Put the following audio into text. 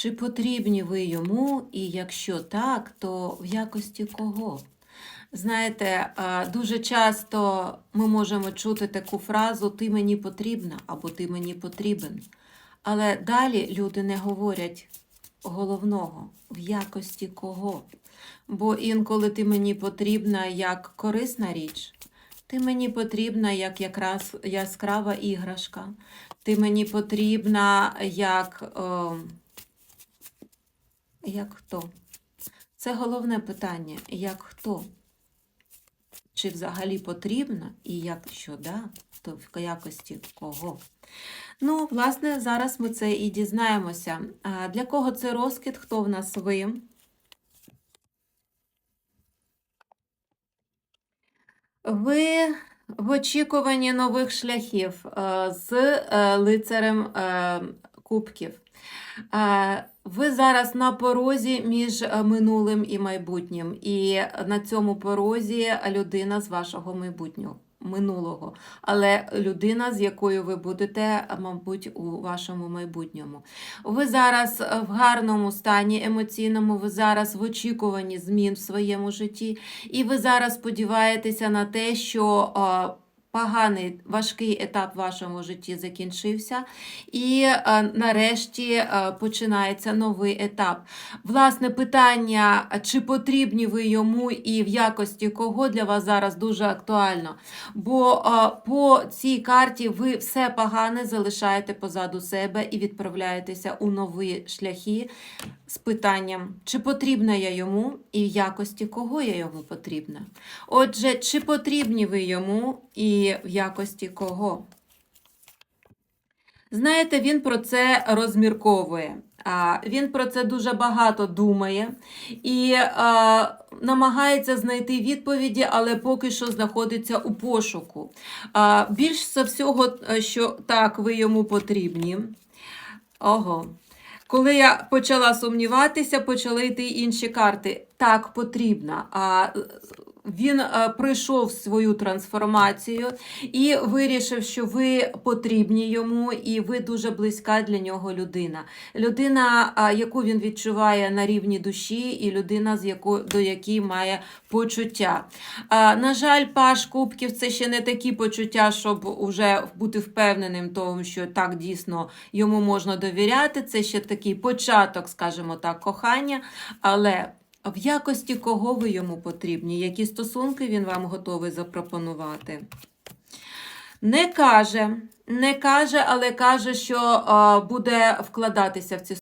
Чи потрібні ви йому, і якщо так, то в якості кого? Знаєте, дуже часто ми можемо чути таку фразу Ти мені потрібна або Ти мені потрібен. Але далі люди не говорять головного, в якості кого. Бо інколи ти мені потрібна як корисна річ, ти мені потрібна як якраз яскрава іграшка, ти мені потрібна як. О, як хто? Це головне питання. Як хто? Чи взагалі потрібна, і якщо да, то в якості кого? Ну, власне, зараз ми це і дізнаємося. Для кого це розкид? Хто в нас ви? Ви в очікуванні нових шляхів е, з е, лицарем е, кубків. Е, Ви зараз на порозі між е, минулим і майбутнім, і на цьому порозі людина з вашого майбутнього. Минулого, але людина, з якою ви будете, мабуть, у вашому майбутньому. Ви зараз е, в гарному стані емоційному, ви зараз в очікуванні змін в своєму житті, і ви зараз сподіваєтеся на те, що е, поганий важкий етап в вашому житті закінчився, і е, нарешті е, починається новий етап. Власне, питання, чи потрібні ви йому і в якості кого для вас зараз дуже актуально. Бо е, по цій карті ви все погане залишаєте позаду себе і відправляєтеся у нові шляхи з питанням, чи потрібна я йому і в якості кого я йому потрібна. Отже, чи потрібні ви йому і в якості кого? Знаєте, він про це розмірковує. Він про це дуже багато думає і а, намагається знайти відповіді, але поки що знаходиться у пошуку. А, Більш за всього, е, що так, ви йому потрібні. Ого. Коли я почала сумніватися, почали йти інші карти. Так, потрібна. А він е, пройшов свою трансформацію і вирішив, що ви потрібні йому, і ви дуже близька для нього людина. Людина, а, яку він відчуває на рівні душі, і людина, з якою до якої має почуття. А, На жаль, паш кубків це ще не такі почуття, щоб уже бути впевненим, тому, що так дійсно йому можна довіряти. Це ще такий початок, скажімо так, кохання. Але в якості кого ви йому потрібні? Які стосунки він вам готовий запропонувати? Не каже, не каже, але каже, що а, буде вкладатися в ці